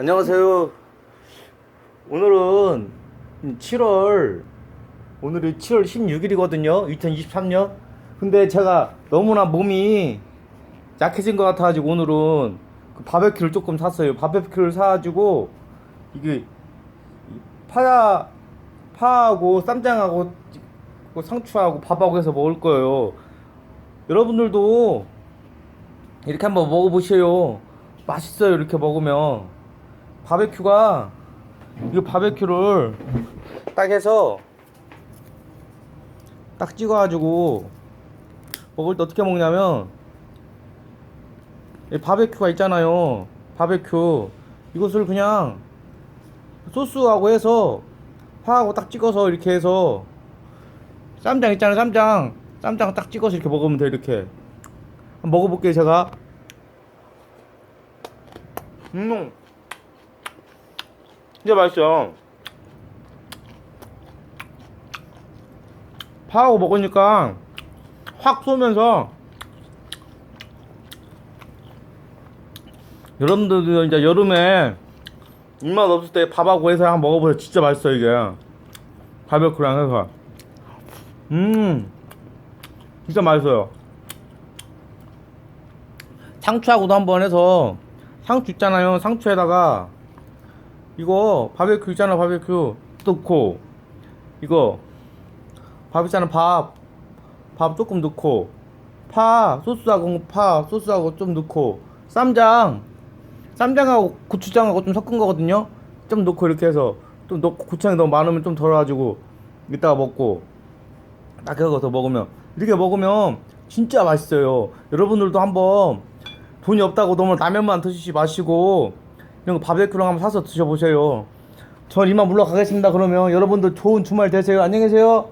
안녕하세요. 오늘은 7월 오늘이 7월 16일이거든요. 2023년. 근데 제가 너무나 몸이 약해진 것 같아가지고 오늘은 그 바베큐를 조금 샀어요. 바베큐를 사가지고 이게 파 파하고 쌈장하고 그 상추하고 밥하고 해서 먹을 거예요. 여러분들도 이렇게 한번 먹어보세요. 맛있어요. 이렇게 먹으면 바베큐가 이거 바베큐를 딱 해서 딱 찍어가지고 먹을 때 어떻게 먹냐면 이 바베큐가 있잖아요. 바베큐 이것을 그냥 소스하고 해서 파하고 딱 찍어서 이렇게 해서 쌈장 있잖아요. 쌈장 쌈장 딱 찍어서 이렇게 먹으면 돼 이렇게 먹어볼게요 제가 음 진짜 맛있어요 파하고 먹으니까 확 쏘면서 여러분들도 이제 여름에 입맛 없을 때 밥하고 해서 한번 먹어보세요. 진짜 맛있어요 이게. 바베큐랑 해서. 음 진짜 맛있어요. 상추하고도 한번 해서 상추 있잖아요. 상추에다가 이거 바베큐 있잖아 바베큐. 넣고. 이거 밥 있잖아 밥. 밥 조금 넣고. 파 소스하고 파 소스하고 좀 넣고. 쌈장. 쌈장하고 고추장하고 좀 섞은 거거든요. 좀 넣고 이렇게 해서 좀 넣고 고추장이 너무 많으면 좀 덜어가지고 이따가 먹고. 딱 해서 먹으면. 이렇게 먹으면 진짜 맛있어요. 여러분들도 한번 돈이 없다고 너무 라면만 드시지 마시고 이런 거 바베큐랑 한번 사서 드셔보세요. 전 이만 물러가겠습니다 그러면. 여러분들 좋은 주말 되세요. 안녕히 계세요